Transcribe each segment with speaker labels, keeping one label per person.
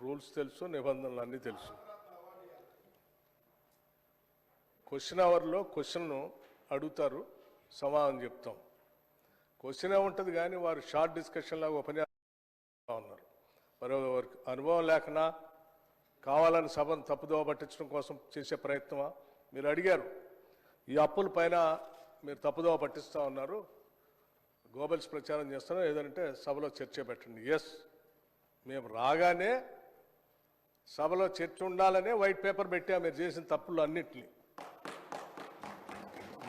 Speaker 1: Rules తెలుసు నిబంధనలు అన్నీ తెలుసు క్వశ్చన్ అవర్లో క్వశ్చన్ను అడుగుతారు సమాధానం చెప్తాం. క్వశ్చన్ ఉంటుంది కానీ వారు షార్ట్ డిస్కషన్ లాగా ఉపన్యాసం ఉన్నారు. మరి వారికి అనుభవం లేకనా? కావాలని సభను తప్పుదోవ పట్టించడం కోసం చేసే ప్రయత్నమా? మీరు అడిగారు. ఈ అప్పుల పైన మీరు తప్పుదోవ పట్టిస్తూ ఉన్నారు. గోబల్స్ ప్రచారం చేస్తున్నారు. ఏదంటే సభలో చర్చ పెట్టండి. ఎస్ మేము రాగానే సభలో చర్చ ఉండాలనే వైట్ పేపర్ పెట్టా మీరు చేసిన తప్పులు అన్నిటిని.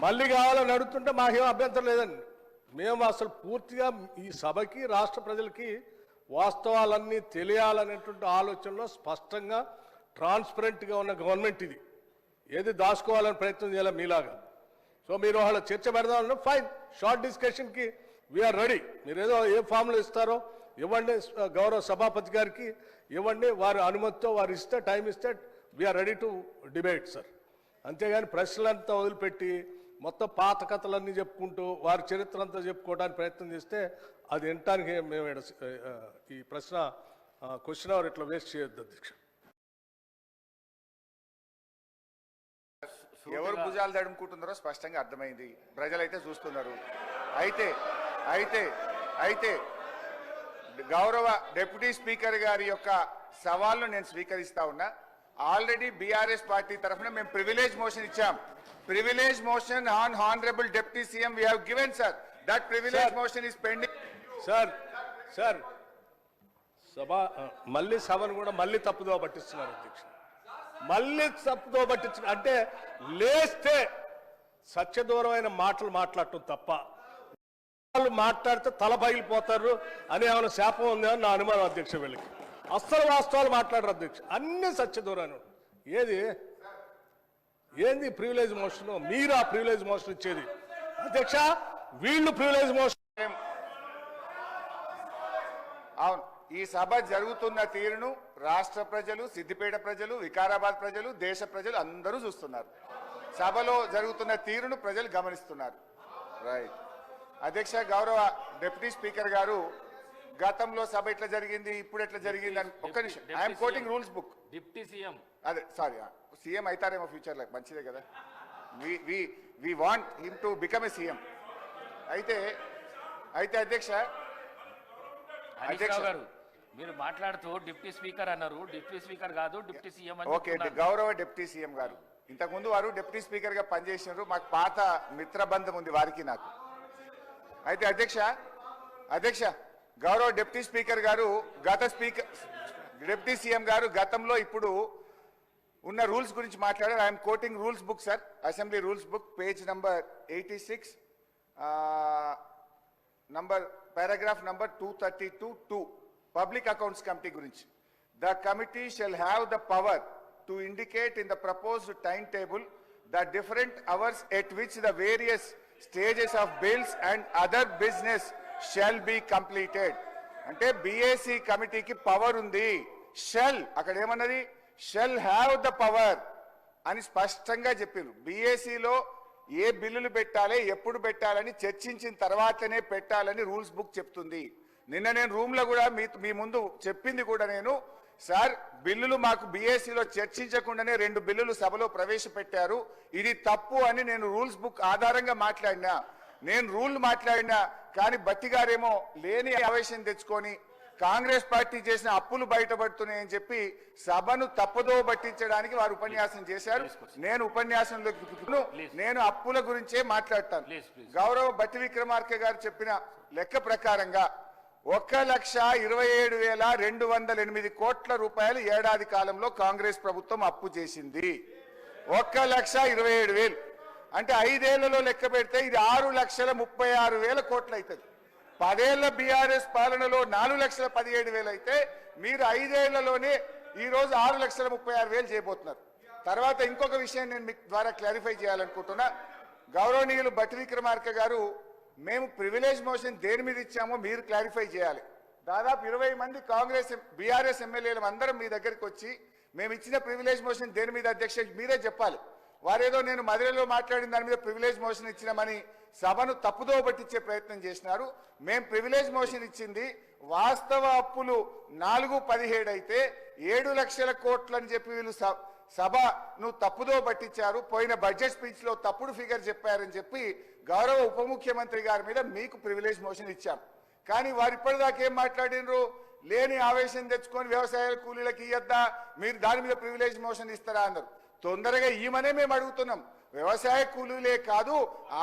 Speaker 1: మళ్ళీ కావాలని అడుగుతుంటే మాకేం అభ్యంతరం లేదండి. మేము అసలు పూర్తిగా ఈ సభకి రాష్ట్ర ప్రజలకి వాస్తవాలన్నీ తెలియాలనేటువంటి ఆలోచనలో స్పష్టంగా ట్రాన్స్పరెంట్గా ఉన్న గవర్నమెంట్ ఇది. ఏది దాచుకోవాలని ప్రయత్నం చేయాలి మీలాగా. సో మీరు వాళ్ళ చర్చ పెడదామన్నా ఫైన్ షార్ట్ డిస్కషన్కి వీఆర్ రెడీ మీరు ఏదో ఏ ఫామ్లో ఇస్తారో ఇవ్వండి గౌరవ సభాపతి గారికి ఇవ్వండి వారి అనుమతితో వారు ఇస్తే టైం ఇస్తే we are ready to debate sir అంతేగాని ప్రశ్నలంతా వదిలిపెట్టి మొత్తం పాత కథలన్నీ చెప్పుకుంటూ వారి చరిత్ర అంతా చెప్పుకోవడానికి ప్రయత్నం చేస్తే అది వినటానికి మేము ఈ ప్రశ్న క్వశ్చన్ అవర్ ఇట్లా వేస్ట్ చేయొద్దు అధ్యక్ష.
Speaker 2: ఎవరు భుజాలు తడుముకుంటున్నారో స్పష్టంగా అర్థమైంది. ప్రజలైతే చూస్తున్నారు. అయితే అయితే అయితే గౌరవ డిప్యూటీ స్పీకర్ గారి యొక్క సవాల్ను నేను స్వీకరిస్తా ఉన్నా. ఆల్రెడీ బీఆర్ఎస్ పార్టీ తరఫున మేము ప్రివిలేజ్ మోషన్ ఇచ్చాం. Privilege motion on honourable deputy CM we have given sir. That privilege motion is pending.
Speaker 1: Sir sir. సభ మళ్ళీ సభను కూడా మళ్ళీ తప్పుదో పట్టిస్తున్నారు అధ్యక్ష. మళ్ళీ తప్పుదో పట్టించు అంటే లేస్తే సత్యదూరమైన మాటలు మాట్లాడటం తప్ప వాళ్ళు మాట్లాడితే తల పగిలిపోతారు అని ఏమైనా శాపం ఉందా అని నా అనుమానం అధ్యక్ష వీళ్ళకి. అస్సలు వాస్తవాలు మాట్లాడరు అధ్యక్ష. అన్ని సత్యదూరాన్ని ఏది? ఏంది ప్రివిలేజ్ మోషన్? మీరు ఆ ప్రివిలేజ్ మోషన్ ఇచ్చేది. అధ్యక్ష వీళ్ళు ప్రివిలేజ్ మోషన్
Speaker 2: అవును. ఈ సభ జరుగుతున్న తీరును రాష్ట్ర ప్రజలు సిద్దిపేట ప్రజలు వికారాబాద్ ప్రజలు దేశ ప్రజలు అందరూ చూస్తున్నారు. సభలో జరుగుతున్న తీరును ప్రజలు గమనిస్తున్నారు. రైట్. అధ్యక్ష గౌరవ డిప్యూటీ స్పీకర్ గారు గతంలో సభ ఎట్లా జరిగింది ఇప్పుడు ఎట్లా జరిగింది అని ఒక్క నిమిషం. I'm quoting rules book
Speaker 3: deputy CM.
Speaker 2: అదే సారీ సీఎం అవుతారేమో ఫ్యూచర్లో మంచిదే కదా. We we we want him to become a CM. అయితే అయితే అధ్యక్ష అధ్యక్ష.
Speaker 3: గారు మీరు మాట్లాడుతూ డిప్టీ స్పీకర్ అన్నారు డిప్టీ స్పీకర్ కాదు డిప్టీ సీఎం అని
Speaker 2: ఓకే. గౌరవ డిప్యూటీ సీఎం గారు. ఇంతకుముందు వారు డిప్యూటీ స్పీకర్గా పనిచేసినారు మాకు పాత మిత్రబంధం ఉంది వారికి నాకు. అయితే అధ్యక్ష అధ్యక్ష గౌరవ డిప్యూటీ స్పీకర్ గారు గత స్పీకర్ డిప్యూటీ సీఎం గారు గతంలో ఇప్పుడు ఉన్న రూల్స్ గురించి మాట్లాడారు. I'm quoting rules book sir. Assembly rules book page number eighty six number paragraph number two thirty two two public accounts committee గురించి. The committee shall have the power to indicate in the proposed time table the different hours at which the various stages of bills and other business shall be completed అంటే BAC కమిటీకి power ఉంది. Shall అక్కడ ఏమన్నది? Shell have the power అని స్పష్టంగా చెప్పారు బీఏసీలో ఏ బిల్లులు పెట్టాలి ఎప్పుడు పెట్టాలని చర్చించిన తర్వాతనే పెట్టాలని రూల్స్ బుక్ చెప్తుంది. నిన్న నేను రూమ్లో కూడా మీ మీ ముందు చెప్పింది కూడా నేను. సార్ బిల్లులు మాకు బీఏసీలో చర్చించకుండానే రెండు బిల్లులు సభలో ప్రవేశపెట్టారు. ఇది తప్పు అని నేను రూల్స్ బుక్ ఆధారంగా మాట్లాడినా. నేను రూల్ మాట్లాడినా కానీ బట్టి గారేమో లేని ఆవేశం తెచ్చుకొని కాంగ్రెస్ పార్టీ చేసిన అప్పులు బయటపడుతున్నాయని చెప్పి సభను తప్పుదో పట్టించడానికి వారు ఉపన్యాసం చేశారు. నేను ఉపన్యాసంలో నేను అప్పుల గురించే మాట్లాడతాను. గౌరవ బట్టి విక్రమార్క గారు చెప్పిన లెక్క ప్రకారంగా ఒక్క లక్ష ఇరవై ఏడు వేల రెండు వందల ఎనిమిది కోట్ల రూపాయలు ఏడాది కాలంలో కాంగ్రెస్ ప్రభుత్వం అప్పు చేసింది. ఒక్క లక్ష ఇరవై ఏడు వేలు. అంటే ఐదేళ్ళలో లెక్క పెడితే ఇది ఆరు లక్షల ముప్పై ఆరు వేల కోట్లు అవుతుంది పదేళ్ళ బీఆర్ఎస్ పాలనలో నాలుగు లక్షల పదిహేడు వేలు అయితే మీరు ఐదేళ్ళలోనే ఈరోజు ఆరు లక్షల ముప్పై ఆరు వేలు చేయబోతున్నారు. తర్వాత ఇంకొక విషయం నేను మీ ద్వారా క్లారిఫై చేయాలనుకుంటున్నా. గౌరవనీయులు బట్టి విక్రమార్క గారు మేము ప్రివిలేజ్ మోషన్ దేని మీద ఇచ్చామో మీరు క్లారిఫై చేయాలి. దాదాపు ఇరవై మంది కాంగ్రెస్ బీఆర్ఎస్ ఎమ్మెల్యేలు అందరం మీ దగ్గరికి వచ్చి మేము ఇచ్చిన ప్రివిలేజ్ మోషన్ దేని మీద అధ్యక్ష మీరే చెప్పాలి. వారేదో నేను మధురలో మాట్లాడిన దాని మీద ప్రివిలేజ్ మోషన్ ఇచ్చినామని సభను తప్పుదో పట్టించే ప్రయత్నం చేసినారు. మేము ప్రివిలేజ్ మోషన్ ఇచ్చింది వాస్తవ అప్పులు నాలుగు పదిహేడు అయితే ఏడు లక్షల కోట్లని చెప్పి వీళ్ళు సభను తప్పుదో పట్టించారు పోయిన బడ్జెట్ స్పీచ్లో తప్పుడు ఫిగర్ చెప్పారని చెప్పి గౌరవ ఉప ముఖ్యమంత్రి గారి మీద మీకు ప్రివిలేజ్ మోషన్ ఇచ్చాం కానీ వారు ఇప్పటిదాకా ఏం మాట్లాడినరు లేని ఆవేశం తెచ్చుకొని వ్యవసాయ కూలీలకు ఇయ్యద్దా మీరు దాని మీద ప్రివిలేజ్ మోషన్ ఇస్తారా అన్నారు తొందరగా ఈమనే మేము అడుగుతున్నాం వ్యవసాయ కూలీలే కాదు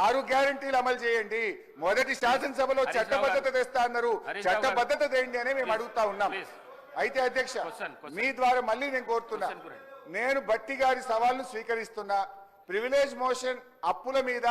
Speaker 2: ఆరు గ్యారంటీలు అమలు చేయండి మొదటి శాసనసభలో చట్టబద్ధత. తెస్తా అన్నారు. చట్టబద్ధత తేండి అని మేము. అడుగుతా ఉన్నాం. అయితే అధ్యక్ష. మీ ద్వారా మళ్ళీ నేను కోరుతున్నా. నేను బట్టి గారి సవాల్ను స్వీకరిస్తున్నా. ప్రివిలేజ్ మోషన్ అప్పుల మీద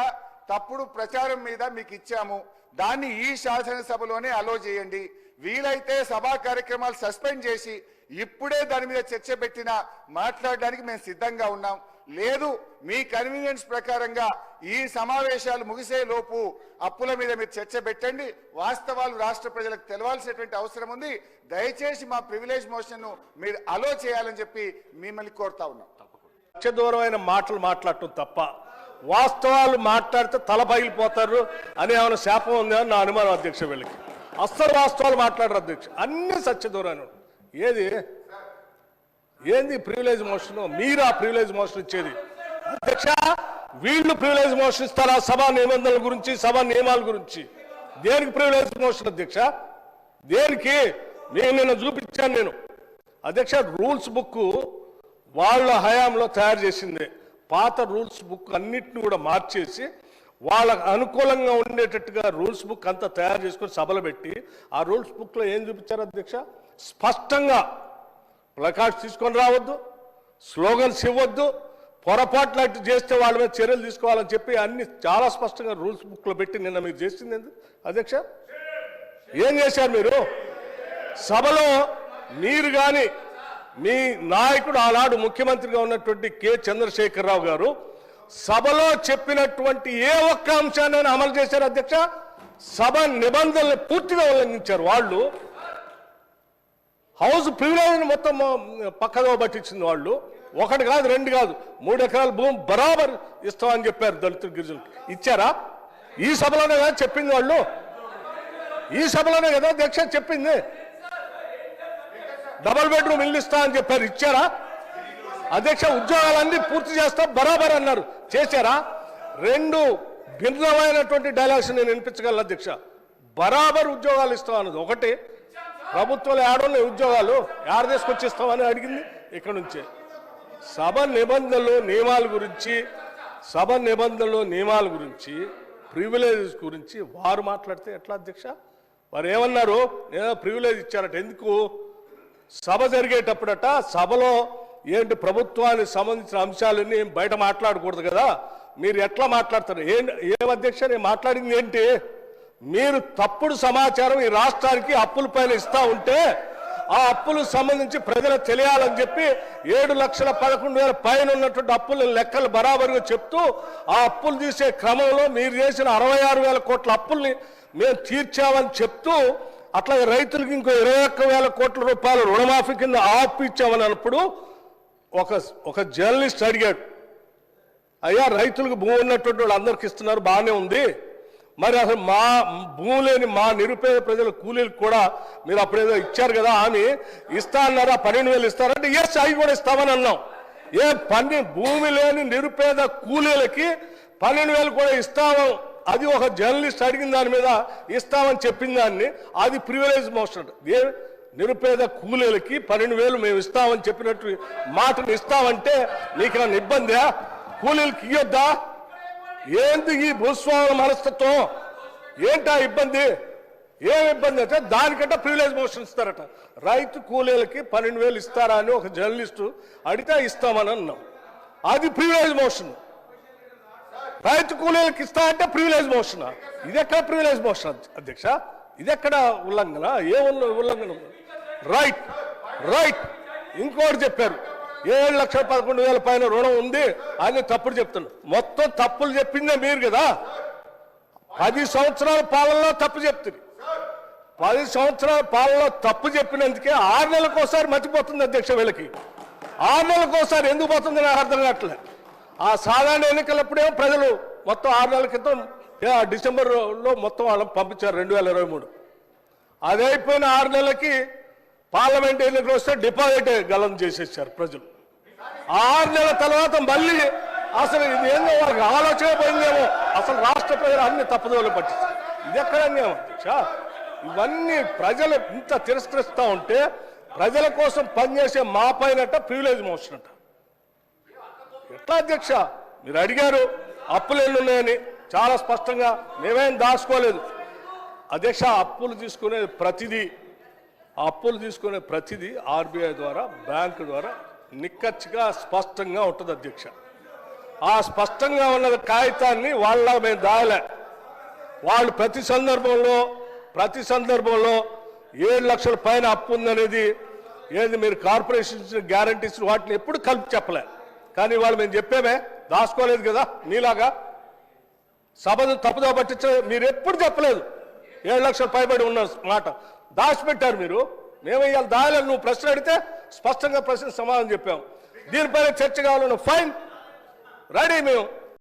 Speaker 2: తప్పుడు ప్రచారం మీద మీకు ఇచ్చాము. దాన్ని ఈ శాసనసభలోనే అలో చేయండి. వీలైతే సభా కార్యక్రమాలు సస్పెండ్ చేసి ఇప్పుడే దాని మీద చర్చ పెట్టినా మాట్లాడడానికి మేము సిద్ధంగా ఉన్నాం. లేదు మీ కన్వీనియన్స్ ప్రకారంగా ఈ సమావేశాలు ముగిసే లోపు అప్పుల మీద మీరు చర్చ పెట్టండి. వాస్తవాలు రాష్ట్ర ప్రజలకు తెలవాల్సినటువంటి అవసరం ఉంది. దయచేసి మా ప్రివిలేజ్ మోషన్ను మీరు అలో చేయాలని చెప్పి మిమ్మల్ని కోరుతా ఉన్నాం.
Speaker 1: దూరమైన మాటలు మాట్లాడటం తప్ప వాస్తవాలు మాట్లాడితే తల పగిలిపోతారు అని ఏమైనా శాపం ఉందా అని నా అనుమానం అధ్యక్ష వీళ్ళకి. అస్సలు వాస్తవాలు మాట్లాడరు అధ్యక్ష. అన్ని సత్యదూరాన్ని ఏది? ఏంది ప్రివిలేజ్ మోషన్? మీరు ఆ ప్రివిలేజ్ మోషన్ ఇచ్చేది. అధ్యక్ష వీళ్ళు ప్రివిలేజ్ మోషన్ ఇస్తారా? సభా నిబంధనల గురించి సభా నియమాల గురించి. దేనికి ప్రివిలేజ్ మోషన్ అధ్యక్ష? దేనికి? నేను నిన్న చూపించాను నేను. అధ్యక్ష రూల్స్ బుక్ వాళ్ళ హయాంలో తయారు చేసింది. పాత రూల్స్ బుక్ అన్నిటిని కూడా మార్చేసి వాళ్ళకు అనుకూలంగా ఉండేటట్టుగా రూల్స్ బుక్ అంతా తయారు చేసుకొని సభలు పెట్టి ఆ రూల్స్ బుక్లో ఏం చూపించారు అధ్యక్ష? స్పష్టంగా ప్లకార్డ్స్ తీసుకొని రావద్దు స్లోగన్స్ ఇవ్వద్దు పొరపాట్లు చేస్తే వాళ్ళ మీద చర్యలు తీసుకోవాలని చెప్పి అన్ని చాలా స్పష్టంగా రూల్స్ బుక్లో పెట్టి నిన్న మీరు చేసింది ఎందుకు అధ్యక్ష? ఏం చేశారు మీరు? సభలో మీరు కానీ మీ నాయకుడు ఆనాడు ముఖ్యమంత్రిగా ఉన్నటువంటి కె. చంద్రశేఖరరావు గారు సభలో చెప్పినటువంటి ఏ ఒక్క అంశాన్ని అమలు చేశారు అధ్యక్ష? సభ నిబంధనలు పూర్తిగా ఉల్లంఘించారు వాళ్ళు. హౌస్ ప్రివిలేజ్ మొత్తం పక్కదో పట్టించింది వాళ్ళు. ఒకటి కాదు రెండు కాదు. మూడు ఎకరాల భూమి బరాబర్ ఇస్తామని చెప్పారు దళితుల గిరిజనులకు ఇచ్చారా? ఈ సభలోనే కదా చెప్పింది వాళ్ళు. ఈ సభలోనే కదా దీక్ష చెప్పింది. డబల్ బెడ్రూమ్ ఇల్లు ఇస్తా అని చెప్పారు. ఇచ్చారా? అధ్యక్ష ఉద్యోగాలన్నీ పూర్తి చేస్తా బరాబర్ అన్నారు. చేశారా? రెండు భిన్నమైనటువంటి డైలాగ్స్ నేను వినిపించగలను అధ్యక్ష. బరాబర్ ఉద్యోగాలు ఇస్తాం అన్నది ఒకటి. ప్రభుత్వాలు ఏడోళ్ళు ఉద్యోగాలు ఏడ తీసుకొచ్చిస్తామని అడిగింది ఇక్కడ నుంచే. సభ నిబంధనలు నియమాల గురించి సభ నిబంధనలు నియమాల గురించి ప్రివిలేజెస్ గురించి వారు మాట్లాడితే ఎట్లా అధ్యక్ష? వారు ఏమన్నారు? నేను ప్రివిలేజ్ ఇచ్చారట. ఎందుకు? సభ జరిగేటప్పుడట సభలో ఏంటి ప్రభుత్వానికి సంబంధించిన అంశాలన్నీ బయట మాట్లాడకూడదు కదా? మీరు ఎట్లా మాట్లాడతారు? ఏం ఏం అధ్యక్ష నేను మాట్లాడింది ఏంటి? మీరు తప్పుడు సమాచారం ఈ రాష్ట్రానికి అప్పుల పైన ఇస్తా ఉంటే ఆ అప్పులకు సంబంధించి ప్రజలకు తెలియాలని చెప్పి ఏడు లక్షల పదకొండు వేల పైన ఉన్నటువంటి అప్పుల లెక్కలు బరాబరుగా చెప్తూ ఆ అప్పులు తీసే క్రమంలో మీరు చేసిన అరవై ఆరు వేల కోట్ల అప్పుల్ని మేము తీర్చామని చెప్తూ అట్లాగే రైతులకు ఇంకో ఇరవై ఒక్క వేల కోట్ల రూపాయలు రుణమాఫీ కింద ఆపు ఇచ్చామని అన్నప్పుడు ఒక ఒక జర్నలిస్ట్ అడిగాడు అయ్యా రైతులకు భూమి ఉన్నటువంటి వాళ్ళు అందరికి ఇస్తున్నారు బాగానే ఉంది. మరి అసలు మా భూమి లేని మా నిరుపేద ప్రజల కూలీలకు కూడా మీరు అప్పుడేదో ఇచ్చారు కదా ఆమె ఇస్తా అన్నారా పన్నెండు వేలు ఇస్తారంటే ఎస్ అవి కూడా ఇస్తామని అన్నాం. ఏ పన్నె భూమి లేని నిరుపేద కూలీలకి పన్నెండు వేలు కూడా ఇస్తాము. అది ఒక జర్నలిస్ట్ అడిగిన దాని మీద ఇస్తామని చెప్పిన దాన్ని అది ప్రివిలేజ్ మోషన్. ఏ నిరుపేద కూలీలకి పన్నెండు వేలు మేము ఇస్తామని చెప్పినట్టు మాటను ఇస్తామంటే నీకు ఏమైనా ఇబ్బందా? కూలీలకి ఇయ్యొద్దా? ఏంటి ఈ భూస్వాముల మనస్తత్వం? ఏంటా ఇబ్బంది? ఏం ఇబ్బంది అంటే దానికంటే ప్రివిలేజ్ మోషన్ ఇస్తారట. రైతు కూలీలకి పన్నెండు వేలు ఇస్తారా అని ఒక జర్నలిస్టు అడిగితే ఇస్తామని అన్నాం. అది ప్రివిలేజ్ మోషన్ రైతు కూలీలకు ఇస్తా అంటే ప్రివిలేజ్ మోషన్ ఇది ఎక్కడ ప్రివిలేజ్ మోషన్ అధ్యక్ష? ఇది ఎక్కడ ఉల్లంఘన? ఏ ఉల్లంఘన? రైట్ రైట్ ఇంకోటి చెప్పారు. ఏడు లక్షల పదకొండు వేల పైన రుణం ఉంది అని తప్పుడు చెప్తున్నారు మొత్తం తప్పులు చెప్పిందే మీరు కదా? పది సంవత్సరాల పాలనలో తప్పు చెప్తుంది. పది సంవత్సరాల పాలనలో తప్పు చెప్పినందుకే ఆరు నెలలకు ఒకసారి మర్చిపోతుంది అధ్యక్ష వీళ్ళకి. ఆరు నెలలకు ఒకసారి ఎందుకు పోతుంది నాకు అర్థం కావట్లే ఆ సాధారణ ఎన్నికలప్పుడేమో ప్రజలు మొత్తం ఆరు నెలల క్రితం డిసెంబర్లో మొత్తం వాళ్ళని పంపించారు రెండు వేల ఇరవై మూడు. అది అయిపోయిన ఆరు నెలలకి పార్లమెంట్ ఎన్నికలు వస్తే డిపాజిట్ గలం చేసేసారు ప్రజలు. ఆరు నెలల తర్వాత మళ్ళీ అసలు ఇది ఏందో వాళ్ళకి ఆలోచన పోయిందేమో. అసలు రాష్ట్ర ప్రజలు అన్ని తప్పుదోలు పట్టించారు. ఇది ఎక్కడ అన్యాయం? అధ్యక్ష ఇవన్నీ ప్రజలు ఇంత తిరస్కరిస్తూ ఉంటే ప్రజల కోసం పనిచేసే మా పైనట ప్రివిలేజ్ మోషన్ అంట ఎట్లా అధ్యక్ష? మీరు అడిగారు అప్పులు ఎన్ని ఉన్నాయని చాలా స్పష్టంగా మేమేం దాచుకోలేదు. అధ్యక్ష అప్పులు తీసుకునే ప్రతిదీ అప్పులు తీసుకునే ప్రతిదీ ఆర్బీఐ ద్వారా బ్యాంకు ద్వారా నిక్కచ్చిగా స్పష్టంగా ఉంటుంది అధ్యక్ష. ఆ స్పష్టంగా ఉన్న కాగితాన్ని వాళ్ళ మేము దాయలే. వాళ్ళు ప్రతి సందర్భంలో ప్రతి సందర్భంలో ఏడు లక్షల పైన అప్పు ఉందనేది ఏది మీరు కార్పొరేషన్ గ్యారంటీస్ వాటిని ఎప్పుడు కలిపి చెప్పలే. కానీ వాళ్ళు మేము చెప్పేమే దాచుకోలేదు కదా మీలాగా. సభను తప్పుదో పట్టించలేదు మీరు ఎప్పుడు చెప్పలేదు. ఏడు లక్షల పైబడి ఉన్న మాట. దాచిపెట్టారు మీరు. మేము ఇవాళ దాయాలని నువ్వు ప్రశ్న అడిగితే స్పష్టంగా ప్రశ్న సమాధానం చెప్పాం. దీనిపైన చర్చ కావాలన్న ఫైన్. రెడీ మేము.